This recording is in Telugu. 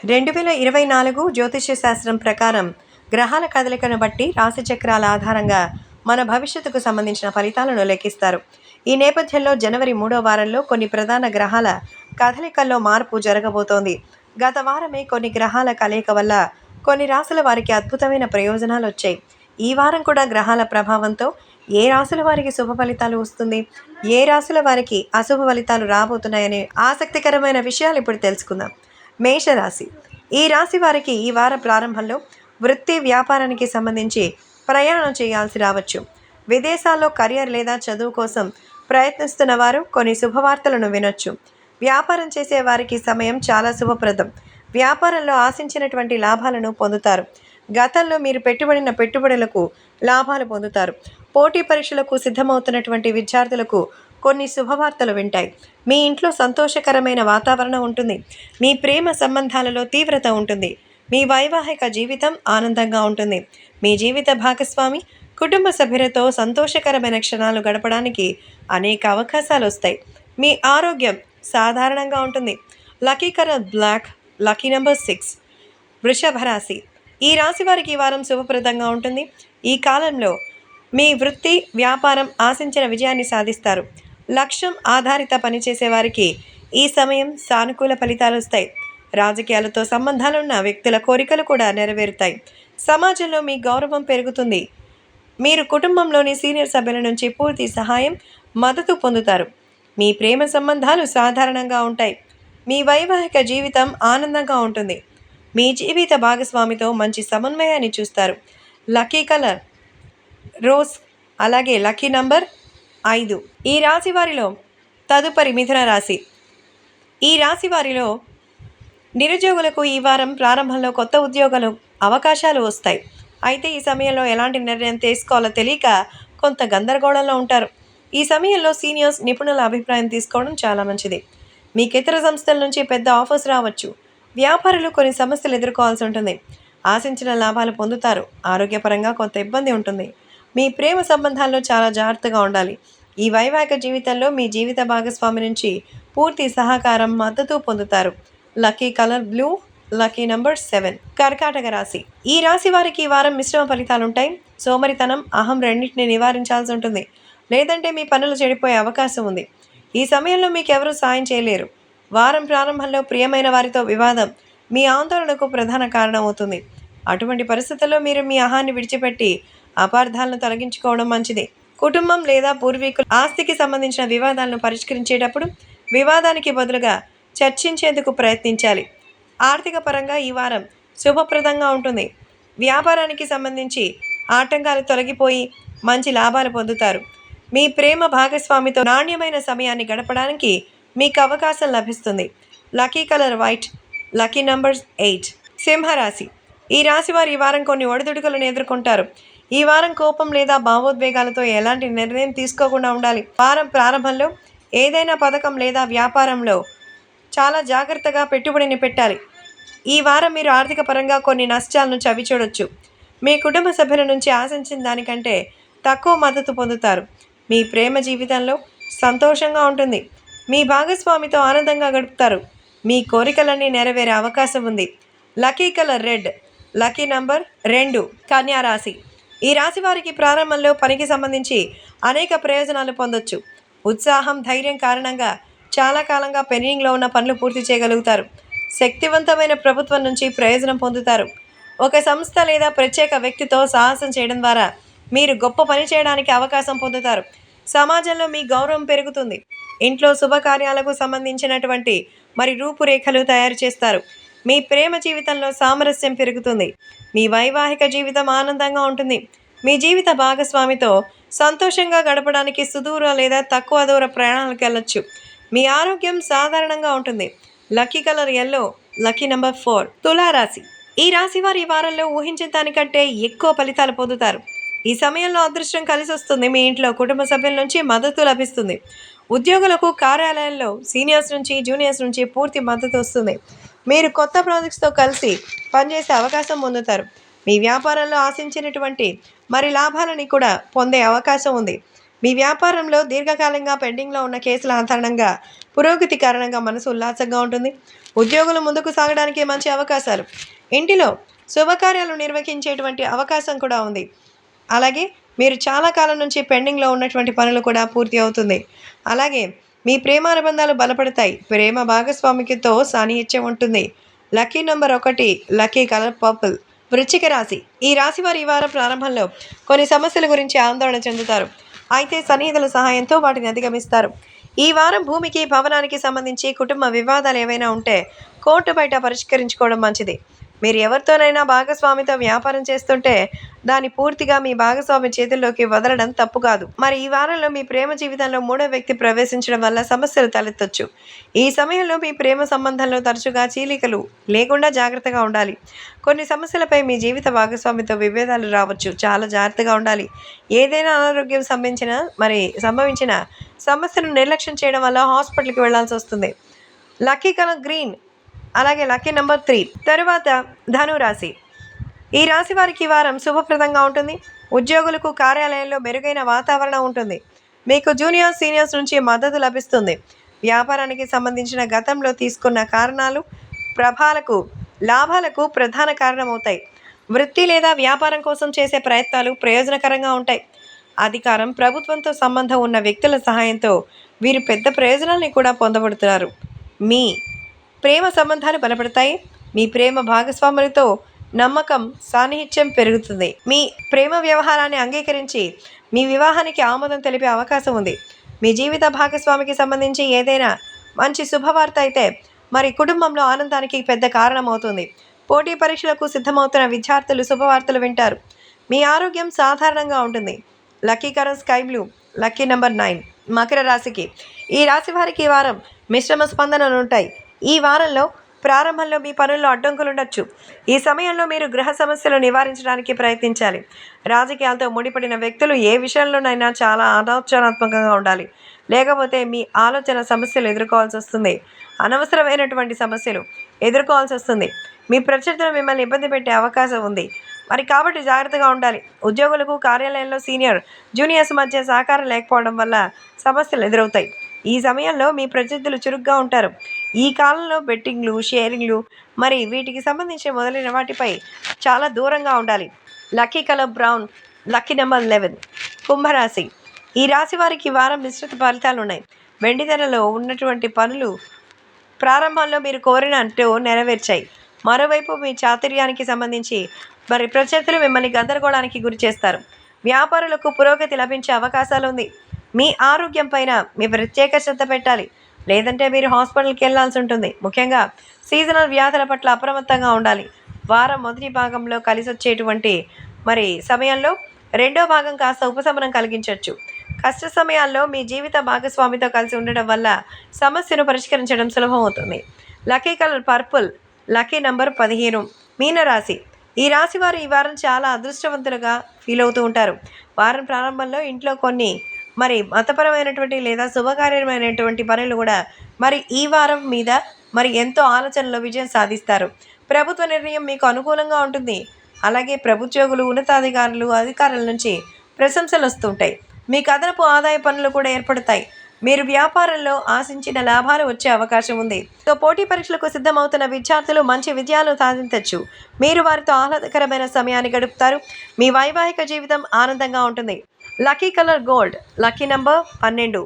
రెండు వేల ఇరవై నాలుగు జ్యోతిష్య శాస్త్రం ప్రకారం గ్రహాల కదలికను బట్టి రాశి చక్రాల ఆధారంగా మన భవిష్యత్తుకు సంబంధించిన ఫలితాలను లెక్కిస్తారు. ఈ నేపథ్యంలో జనవరి మూడో వారంలో కొన్ని ప్రధాన గ్రహాల కదలికల్లో మార్పు జరగబోతోంది. గత వారమే కొన్ని గ్రహాల కలయిక వల్ల కొన్ని రాశుల వారికి అద్భుతమైన ప్రయోజనాలు వచ్చాయి. ఈ వారం కూడా గ్రహాల ప్రభావంతో ఏ రాశుల వారికి శుభ ఫలితాలు వస్తుంది? ఏ రాశుల వారికి అశుభ ఫలితాలు రాబోతున్నాయనే ఆసక్తికరమైన విషయాలు ఇప్పుడు తెలుసుకుందాం. మేషరాశి. ఈ రాశి వారికి ఈ వార ప్రారంభంలో వృత్తి వ్యాపారానికి సంబంధించి ప్రయాణం చేయాల్సి రావచ్చు. విదేశాల్లో కెరియర్ లేదా చదువు కోసం ప్రయత్నిస్తున్న వారు కొన్ని శుభవార్తలను వినొచ్చు. వ్యాపారం చేసే వారికి సమయం చాలా శుభప్రదం. వ్యాపారంలో ఆశించినటువంటి లాభాలను పొందుతారు. గతంలో మీరు పెట్టుబడిన పెట్టుబడులకు లాభాలు పొందుతారు. పోటీ పరీక్షలకు సిద్ధమవుతున్నటువంటి విద్యార్థులకు కొన్ని శుభవార్తలు వింటాయి. మీ ఇంట్లో సంతోషకరమైన వాతావరణం ఉంటుంది. మీ ప్రేమ సంబంధాలలో తీవ్రత ఉంటుంది. మీ వైవాహిక జీవితం ఆనందంగా ఉంటుంది. మీ జీవిత భాగస్వామి కుటుంబ సభ్యులతో సంతోషకరమైన క్షణాలు గడపడానికి అనేక అవకాశాలు వస్తాయి. మీ ఆరోగ్యం సాధారణంగా ఉంటుంది. Lucky colour black lucky number six వృషభ రాశి. ఈ రాశి వారికి ఈ వారం శుభప్రదంగా ఉంటుంది. ఈ కాలంలో మీ వృత్తి వ్యాపారం ఆశించిన విజయాన్ని సాధిస్తారు. లక్ష్యం ఆధారిత పనిచేసే వారికి ఈ సమయం సానుకూల ఫలితాలు వస్తాయి. రాజకీయాలతో సంబంధాలున్న వ్యక్తుల కోరికలు కూడా నెరవేరుతాయి. సమాజంలో మీ గౌరవం పెరుగుతుంది. మీరు కుటుంబంలోని సీనియర్ సభ్యుల నుంచి పూర్తి సహాయం మద్దతు పొందుతారు. మీ ప్రేమ సంబంధాలు సాధారణంగా ఉంటాయి. మీ వైవాహిక జీవితం ఆనందంగా ఉంటుంది. మీ జీవిత భాగస్వామితో మంచి సమన్వయాన్ని చూస్తారు. లక్కీ కలర్ రోజ్ అలాగే లక్కీ నంబర్ ఐదు. ఈ రాశి వారిలో తదుపరి మిథున రాశి. ఈ రాశి వారిలో నిరుద్యోగులకు ఈ వారం ప్రారంభంలో కొత్త ఉద్యోగాలు అవకాశాలు వస్తాయి. అయితే ఈ సమయంలో ఎలాంటి నిర్ణయం తీసుకోవాలో తెలియక కొంత గందరగోళంలో ఉంటారు. ఈ సమయంలో సీనియర్స్ నిపుణుల అభిప్రాయం తీసుకోవడం చాలా మంచిది. మీకు ఇతర సంస్థల నుంచి పెద్ద ఆఫర్స్ రావచ్చు. వ్యాపారులు కొన్ని సమస్యలు ఎదుర్కోవాల్సి ఉంటుంది. ఆశించిన లాభాలు పొందుతారు. ఆరోగ్యపరంగా కొంత ఇబ్బంది ఉంటుంది. మీ ప్రేమ సంబంధాల్లో చాలా జాగ్రత్తగా ఉండాలి. ఈ వైవాహిక జీవితంలో మీ జీవిత భాగస్వామి నుంచి పూర్తి సహకారం మద్దతు పొందుతారు. Lucky colour blue lucky number seven కర్కాటక రాశి. ఈ రాశి వారికి ఈ వారం మిశ్రమ ఫలితాలు ఉంటాయి. సోమరితనం అహం రెండింటిని నివారించాల్సి ఉంటుంది. లేదంటే మీ పనులు చెడిపోయే అవకాశం ఉంది. ఈ సమయంలో మీకు ఎవరూ సాయం చేయలేరు. వారం ప్రారంభంలో ప్రియమైన వారితో వివాదం మీ ఆందోళనకు ప్రధాన కారణం అవుతుంది. అటువంటి పరిస్థితుల్లో మీరు మీ అహాన్ని విడిచిపెట్టి అపార్థాలను తొలగించుకోవడం మంచిది. కుటుంబం లేదా పూర్వీకులు ఆస్తికి సంబంధించిన వివాదాలను పరిష్కరించేటప్పుడు వివాదానికి బదులుగా చర్చించేందుకు ప్రయత్నించాలి. ఆర్థిక పరంగా ఈ వారం శుభప్రదంగా ఉంటుంది. వ్యాపారానికి సంబంధించి ఆటంకాలు తొలగిపోయి మంచి లాభాలు పొందుతారు. మీ ప్రేమ భాగస్వామితో నాణ్యమైన సమయాన్ని గడపడానికి మీకు అవకాశం లభిస్తుంది. Lucky colour white lucky numbers eight. సింహరాశి. ఈ రాశి వారు ఈ వారం కొన్ని ఒడిదుడుకులను ఎదుర్కొంటారు. ఈ వారం కోపం లేదా భావోద్వేగాలతో ఎలాంటి నిర్ణయం తీసుకోకుండా ఉండాలి. వారం ప్రారంభంలో ఏదైనా పథకం లేదా వ్యాపారంలో చాలా జాగ్రత్తగా పెట్టుబడిని పెట్టాలి. ఈ వారం మీరు ఆర్థిక పరంగా కొన్ని నష్టాలను చవిచూడొచ్చు మీ కుటుంబ సభ్యుల నుంచి ఆశించిన దానికంటే తక్కువ మద్దతు పొందుతారు. మీ ప్రేమ జీవితంలో సంతోషంగా ఉంటుంది. మీ భాగస్వామితో ఆనందంగా గడుపుతారు. మీ కోరికలన్నీ నెరవేరే అవకాశం ఉంది. Lucky colour red lucky number రెండు కన్యారాశి ఈ రాశి వారికి ప్రారంభంలో పనికి సంబంధించి అనేక ప్రయోజనాలు పొందొచ్చు. ఉత్సాహం ధైర్యం కారణంగా చాలా కాలంగా పెండింగ్లో ఉన్న పనులు పూర్తి చేయగలుగుతారు. శక్తివంతమైన ప్రభుత్వం నుంచి ప్రయోజనం పొందుతారు. ఒక సంస్థ లేదా ప్రత్యేక వ్యక్తితో సాహసం చేయడం ద్వారా మీరు గొప్ప పని చేయడానికి అవకాశం పొందుతారు. సమాజంలో మీ గౌరవం పెరుగుతుంది. ఇంట్లో శుభకార్యాలకు సంబంధించినటువంటి మరి రూపురేఖలు తయారు చేస్తారు. మీ ప్రేమ జీవితంలో సామరస్యం పెరుగుతుంది. మీ వైవాహిక జీవితం ఆనందంగా ఉంటుంది. మీ జీవిత భాగస్వామితో సంతోషంగా గడపడానికి సుదూర లేదా తక్కువ దూర ప్రయాణాలకు వెళ్ళొచ్చు. మీ ఆరోగ్యం సాధారణంగా ఉంటుంది. Lucky colour yellow lucky number four తులారాశి. ఈ రాశి వారు ఈ వారంలో ఊహించిన దానికంటే ఎక్కువ ఫలితాలు పొందుతారు. ఈ సమయంలో అదృష్టం కలిసి వస్తుంది మీ ఇంట్లో కుటుంబ సభ్యుల నుంచి మద్దతు లభిస్తుంది. ఉద్యోగులకు కార్యాలయంలో సీనియర్స్ నుంచి జూనియర్స్ నుంచి పూర్తి మద్దతు వస్తుంది. మీరు కొత్త ప్రాజెక్ట్స్తో కలిసి పనిచేసే అవకాశం పొందుతారు. మీ వ్యాపారంలో ఆశించినటువంటి మరి లాభాలని కూడా పొందే అవకాశం ఉంది. మీ వ్యాపారంలో దీర్ఘకాలంగా పెండింగ్లో ఉన్న కేసుల ఆధారణంగా పురోగతి కారణంగా మనసు ఉల్లాసంగా ఉంటుంది. ఉద్యోగులు ముందుకు సాగడానికి మంచి అవకాశాలు. ఇంటిలో శుభకార్యాలు నిర్వహించేటువంటి అవకాశం కూడా ఉంది. అలాగే మీరు చాలా కాలం నుంచి పెండింగ్లో ఉన్నటువంటి పనులు కూడా పూర్తి అవుతుంది. అలాగే మీ ప్రేమానుబంధాలు బలపడతాయి. ప్రేమ భాగస్వామికితో సాన్నిహిత్యం ఉంటుంది. లక్కీ నెంబర్ ఒకటి లక్కీ కలర్ పర్పుల్. వృచ్చిక రాశి. ఈ రాశి వారి ఈ వారం ప్రారంభంలో కొన్ని సమస్యల గురించి ఆందోళన చెందుతారు. అయితే సన్నిహితుల సహాయంతో వాటిని అధిగమిస్తారు. ఈ వారం భూమికి భవనానికి సంబంధించి కుటుంబ వివాదాలు ఏవైనా ఉంటే కోర్టు బయట పరిష్కరించుకోవడం మంచిది. మీరు ఎవరితోనైనా భాగస్వామితో వ్యాపారం చేస్తుంటే దాన్ని పూర్తిగా మీ భాగస్వామి చేతుల్లోకి వదలడం తప్పు కాదు. మరి ఈ వారంలో మీ ప్రేమ జీవితంలో మూడో వ్యక్తి ప్రవేశించడం వల్ల సమస్యలు తలెత్తొచ్చు. ఈ సమయంలో మీ ప్రేమ సంబంధంలో తరచుగా చీలికలు లేకుండా జాగ్రత్తగా ఉండాలి. కొన్ని సమస్యలపై మీ జీవిత భాగస్వామితో విభేదాలు రావచ్చు. చాలా జాగ్రత్తగా ఉండాలి. ఏదైనా అనారోగ్యం సంబంధించిన మరి సంభవించిన సమస్యను నిర్లక్ష్యం చేయడం వల్ల హాస్పిటల్కి వెళ్ళాల్సి వస్తుంది. లక్కీ కలర్ గ్రీన్ అలాగే లక్కీ నెంబర్ త్రీ. తరువాత ధనురాశి. ఈ రాశి వారికి వారం శుభప్రదంగా ఉంటుంది. ఉద్యోగులకు కార్యాలయంలో మెరుగైన వాతావరణం ఉంటుంది. మీకు జూనియర్ సీనియర్స్ నుంచి మద్దతు లభిస్తుంది. వ్యాపారానికి సంబంధించిన గతంలో తీసుకున్న కారణాలు ప్రభాలకు లాభాలకు ప్రధాన కారణమవుతాయి. వృత్తి లేదా వ్యాపారం కోసం చేసే ప్రయత్నాలు ప్రయోజనకరంగా ఉంటాయి. అధికారం ప్రభుత్వంతో సంబంధం ఉన్న వ్యక్తుల సహాయంతో వీరు పెద్ద ప్రయోజనాల్ని కూడా పొందబడుతున్నారు. మీ ప్రేమ సంబంధాలు బలపడతాయి. మీ ప్రేమ భాగస్వాములతో నమ్మకం సాన్నిహిత్యం పెరుగుతుంది. మీ ప్రేమ వ్యవహారాన్ని అంగీకరించి మీ వివాహానికి ఆమోదం తెలిపే అవకాశం ఉంది. మీ జీవిత భాగస్వామికి సంబంధించి ఏదైనా మంచి శుభవార్త అయితే మరి కుటుంబంలో ఆనందానికి పెద్ద కారణమవుతుంది. పోటీ పరీక్షలకు సిద్ధమవుతున్న విద్యార్థులు శుభవార్తలు వింటారు. మీ ఆరోగ్యం సాధారణంగా ఉంటుంది. Lucky colour sky blue lucky number nine Makar రాశికి. ఈ రాశి వారికి ఈ వారం మిశ్రమ స్పందనలు ఉంటాయి. ఈ వారంలో ప్రారంభంలో మీ పనుల్లో అడ్డంకులు ఉండొచ్చు. ఈ సమయంలో మీరు గృహ సమస్యలు నివారించడానికి ప్రయత్నించాలి. రాజకీయాలతో ముడిపడిన వ్యక్తులు ఏ విషయంలోనైనా చాలా ఆలోచనాత్మకంగా ఉండాలి. లేకపోతే మీ ఆలోచన సమస్యలు ఎదుర్కోవాల్సి వస్తుంది. అనవసరమైనటువంటి సమస్యలు ఎదుర్కోవాల్సి వస్తుంది. మీ ప్రత్యర్థులు మిమ్మల్ని ఇబ్బంది పెట్టే అవకాశం ఉంది. మరి కాబట్టి జాగ్రత్తగా ఉండాలి. ఉద్యోగులకు కార్యాలయంలో సీనియర్ జూనియర్స్ మధ్య సహకారం లేకపోవడం వల్ల సమస్యలు ఎదురవుతాయి. ఈ సమయంలో మీ ప్రత్యర్థులు చురుగ్గా ఉంటారు. ఈ కాలంలో బెట్టింగ్లు షేరింగ్లు మరి వీటికి సంబంధించిన మొదలైన వాటిపై చాలా దూరంగా ఉండాలి. Lucky colour brown lucky number eleven కుంభరాశి. ఈ రాశి వారికి వారం మిశ్రిత ఫలితాలు ఉన్నాయి. వెండి ధరలో ఉన్నటువంటి పనులు ప్రారంభంలో మీరు కోరినట్టు నెరవేర్చాయి. మరోవైపు మీ చాతుర్యానికి సంబంధించి మరి ప్రత్యర్థులు మిమ్మల్ని గందరగోళానికి గురి చేస్తారు వ్యాపారులకు పురోగతి లభించే అవకాశాలు ఉంది మీ ఆరోగ్యం పైన మీ ప్రత్యేక శ్రద్ధ పెట్టాలి. లేదంటే మీరు హాస్పిటల్కి వెళ్ళాల్సి ఉంటుంది. ముఖ్యంగా సీజనల్ వ్యాధుల పట్ల అప్రమత్తంగా ఉండాలి. వారం మొదటి భాగంలో కలిసి వచ్చేటువంటి మరి సమయంలో రెండో భాగం కాస్త ఉపశమనం కలిగించవచ్చు కష్ట సమయాల్లో మీ జీవిత భాగస్వామితో కలిసి ఉండడం వల్ల సమస్యను పరిష్కరించడం సులభం అవుతుంది. Lucky colour purple lucky number పదిహేను మీనరాశి ఈ రాశి వారు ఈ వారం చాలా అదృష్టవంతులుగా ఫీల్ అవుతూ ఉంటారు. వారం ప్రారంభంలో ఇంట్లో కొన్ని మరి మతపరమైనటువంటి లేదా శుభకార్యమైనటువంటి పనులు కూడా మరి ఈ వారం మీద మరి ఎంతో ఆలోచనలో విజయం సాధిస్తారు. ప్రభుత్వ నిర్ణయం మీకు అనుకూలంగా ఉంటుంది. అలాగే ప్రభుత్వోగులు ఉన్నతాధికారులు అధికారుల నుంచి ప్రశంసలు వస్తుంటాయి. మీకు అదనపు ఆదాయ పనులు కూడా ఏర్పడతాయి. మీరు వ్యాపారంలో ఆశించిన లాభాలు వచ్చే అవకాశం ఉంది. సో పోటీ పరీక్షలకు సిద్ధమవుతున్న విద్యార్థులు మంచి విజయాలు సాధించవచ్చు మీరు వారితో ఆహ్లాదకరమైన సమయాన్ని గడుపుతారు. మీ వైవాహిక జీవితం ఆనందంగా ఉంటుంది. Lucky colour gold. Lucky number పన్నెండు.